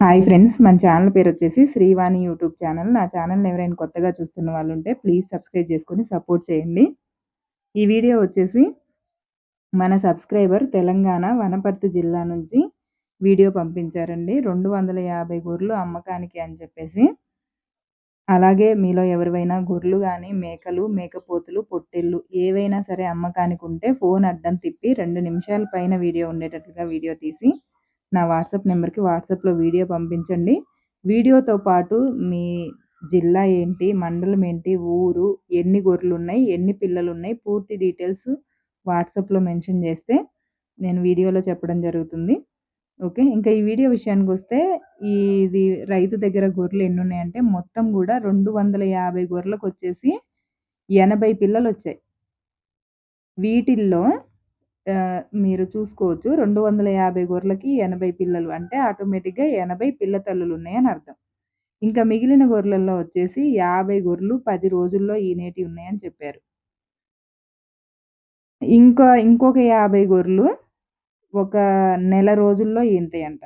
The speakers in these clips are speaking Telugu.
హాయ్ ఫ్రెండ్స్ మన ఛానల్ పేరు వచ్చేసి శ్రీవాణి యూట్యూబ్ ఛానల్. నా ఛానల్ని ఎవరైనా కొత్తగా చూస్తున్న వాళ్ళు ఉంటే ప్లీజ్ సబ్స్క్రైబ్ చేసుకొని సపోర్ట్ చేయండి. ఈ వీడియో వచ్చేసి మన సబ్స్క్రైబర్ తెలంగాణ వనపర్తి జిల్లా నుంచి వీడియో పంపించారండి. రెండు వందల యాభై గొర్రెలు అమ్మకానికి అని చెప్పేసి. అలాగే మీలో ఎవరివైనా గొర్రెలు కానీ మేకలు మేకపోతులు పొట్టెళ్ళు ఏవైనా సరే అమ్మకానికి ఉంటే ఫోన్ అడ్డం తిప్పి రెండు నిమిషాల పైన వీడియో ఉండేటట్లుగా వీడియో తీసి నా వాట్సాప్ నెంబర్కి వాట్సాప్లో వీడియో పంపించండి. వీడియోతో పాటు మీ జిల్లా ఏంటి మండలం ఏంటి ఊరు ఎన్ని గొర్రెలు ఉన్నాయి ఎన్ని పిల్లలు ఉన్నాయి పూర్తి డీటెయిల్స్ వాట్సాప్లో మెన్షన్ చేస్తే నేను వీడియోలో చెప్పడం జరుగుతుంది. ఓకే? ఇంకా ఈ వీడియో విషయానికి వస్తే ఇది రైతు దగ్గర గొర్రెలు ఎన్ని ఉన్నాయంటే మొత్తం కూడా రెండు వందల యాభై గొర్రెలకు వచ్చేసి ఎనభై పిల్లలు వచ్చాయి వీటిల్లో మీరు చూసుకోవచ్చు రెండు వందల యాభై గొర్రెలకి ఎనభై పిల్లలు. అంటే ఆటోమేటిక్గా ఎనభై పిల్ల తల్లులు ఉన్నాయని అర్థం. ఇంకా మిగిలిన గొర్రెలలో వచ్చేసి యాభై గొర్రెలు పది రోజుల్లో ఈనేటి ఉన్నాయని చెప్పారు. ఇంకా ఇంకొక యాభై గొర్రెలు ఒక నెల రోజుల్లో ఈనతాయంట.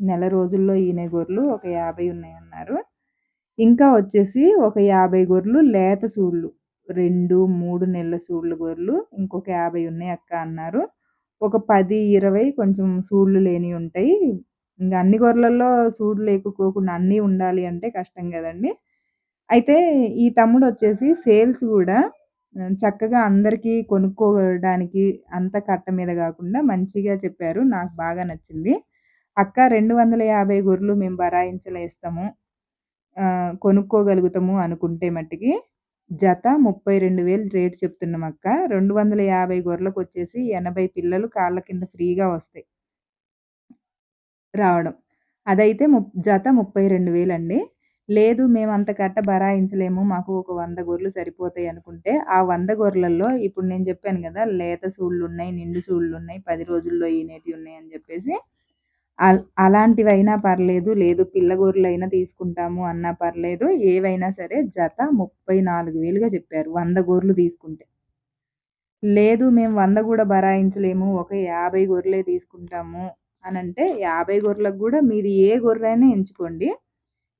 నెల రోజుల్లో ఈనే గొర్రెలు ఒక యాభై ఉన్నాయన్నారు. ఇంకా వచ్చేసి ఒక యాభై గొర్రెలు లేత సూళ్ళు. రెండు మూడు నెలల సూళ్ళు గొర్రెలు ఇంకొక యాభై ఉన్నాయి అక్క అన్నారు. ఒక పది ఇరవై కొంచెం సూళ్ళు లేని ఉంటాయి. ఇంకా అన్ని గొర్రెలలో సూడు లేకపోకుండా అన్నీ ఉండాలి అంటే కష్టం కదండి. అయితే ఈ తమ్ముడు వచ్చేసి సేల్స్ కూడా చక్కగా అందరికీ కొనుక్కోవడానికి అంత కట్ట మీద కాకుండా మంచిగా చెప్పారు. నాకు బాగా నచ్చింది. అక్క రెండు వందల యాభై గొర్రెలు మేము బరాయించలేస్తాము కొనుక్కోగలుగుతాము అనుకుంటే మట్టికి. జత ముప్పై రెండు వేలు రేటు చెప్తున్నాం అక్క. రెండు వందల యాభై గొర్రెలకు వచ్చేసి ఎనభై పిల్లలు కాళ్ళ కింద ఫ్రీగా వస్తాయి. రావడం. అదైతే ము జత ముప్పై రెండు వేలు అండి లేదు మేము అంత కట్ట బరాయించలేము. మాకు ఒక వంద గొర్రెలు సరిపోతాయి అనుకుంటే ఆ వంద గొర్రెలలో ఇప్పుడు నేను చెప్పాను కదా లేత సూళ్ళు ఉన్నాయి నిండు సూళ్ళు ఉన్నాయి పది రోజుల్లో ఈనేటివి ఉన్నాయి అని చెప్పేసి అలాంటివైనా పర్లేదు లేదు పిల్ల గొర్రెలైనా తీసుకుంటాము అన్నా పర్లేదు ఏవైనా సరే జత ముప్పై నాలుగు వేలుగా చెప్పారు వంద గొర్రెలు తీసుకుంటే. లేదు మేము వంద కూడా బరాయించలేము ఒక యాభై గొర్రెలే తీసుకుంటాము అని అంటే యాభై గొర్రెలకు కూడా మీరు ఏ గొర్రెలైనా ఎంచుకోండి.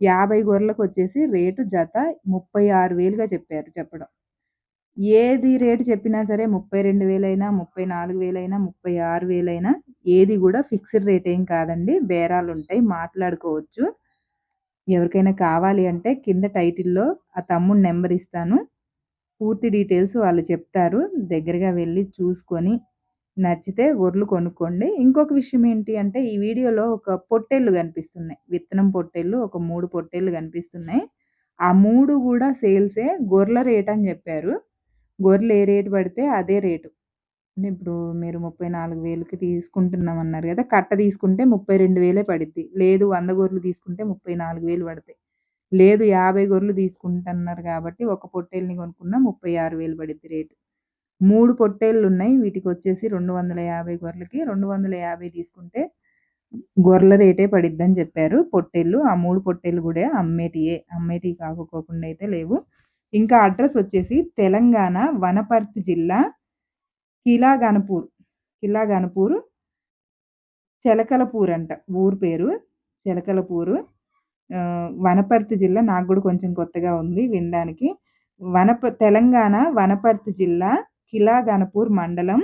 యాభై గొర్రెలకు వచ్చేసి రేటు జత ముప్పై ఆరు వేలుగా చెప్పారు చెప్పడం. ఏది రేటు చెప్పినా సరే ముప్పై రెండు వేలైనా ముప్పై నాలుగు వేలైనా ముప్పై ఆరు వేలైనా ఏది కూడా ఫిక్స్డ్ రేట్ ఏం కాదండి. బేరాలు ఉంటాయి మాట్లాడుకోవచ్చు. ఎవరికైనా కావాలి అంటే కింద టైటిల్లో ఆ తమ్ముడు నెంబర్ ఇస్తాను. పూర్తి డీటెయిల్స్ వాళ్ళు చెప్తారు. దగ్గరగా వెళ్ళి చూసుకొని నచ్చితే గొర్రెలు కొనుక్కోండి. ఇంకొక విషయం ఏంటి అంటే ఈ వీడియోలో ఒక పొట్టేళ్ళు కనిపిస్తున్నాయి. విత్తనం పొట్టేళ్ళు ఒక మూడు పొట్టేళ్ళు కనిపిస్తున్నాయి. ఆ మూడు కూడా సేల్సే గొర్రెల రేట్ అని చెప్పారు. గొర్రెలు ఏ రేటు పడితే అదే రేటు. అంటే ఇప్పుడు మీరు ముప్పై నాలుగు వేలకి తీసుకుంటున్నాం అన్నారు కదా కట్ట తీసుకుంటే ముప్పై రెండు వేలే పడుద్ది. లేదు వంద గొర్రెలు తీసుకుంటే ముప్పై నాలుగు వేలు పడతాయి. లేదు యాభై గొర్రెలు తీసుకుంటున్నారు కాబట్టి ఒక పొట్టేల్ని కొనుక్కున్న ముప్పై ఆరు వేలు పడిద్ది రేటు. మూడు పొట్టేళ్ళు ఉన్నాయి వీటికి వచ్చేసి రెండు వందల యాభై గొర్రెలకి రెండు వందల యాభై తీసుకుంటే గొర్రెల రేటే పడిద్దని చెప్పారు. పొట్టేళ్ళు ఆ మూడు పొట్టేళ్ళు కూడా అమ్మేటియే. అమ్మేటి కాకపోకుండా అయితే లేవు. ఇంకా అడ్రస్ వచ్చేసి తెలంగాణ వనపర్తి జిల్లా కిలా గనపూర్ కిలా గనపూర్ చెలకలపూర్ అంట. ఊరు పేరు చెలకలపూరు. వనపర్తి జిల్లా నాకు కూడా కొంచెం కొత్తగా ఉంది వినడానికి. వనప తెలంగాణ వనపర్తి జిల్లా కిలా గనపూర్ మండలం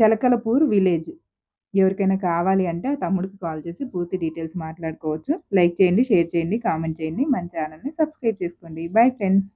చెలకలపూర్ విలేజ్. ఎవరికైనా కావాలి అంటే ఆ తమ్ముడికి కాల్ చేసి పూర్తి డీటెయిల్స్ మాట్లాడుకోవచ్చు. లైక్ చేయండి షేర్ చేయండి కామెంట్ చేయండి. మన ఛానల్ని సబ్స్క్రైబ్ చేసుకోండి. Bye friends.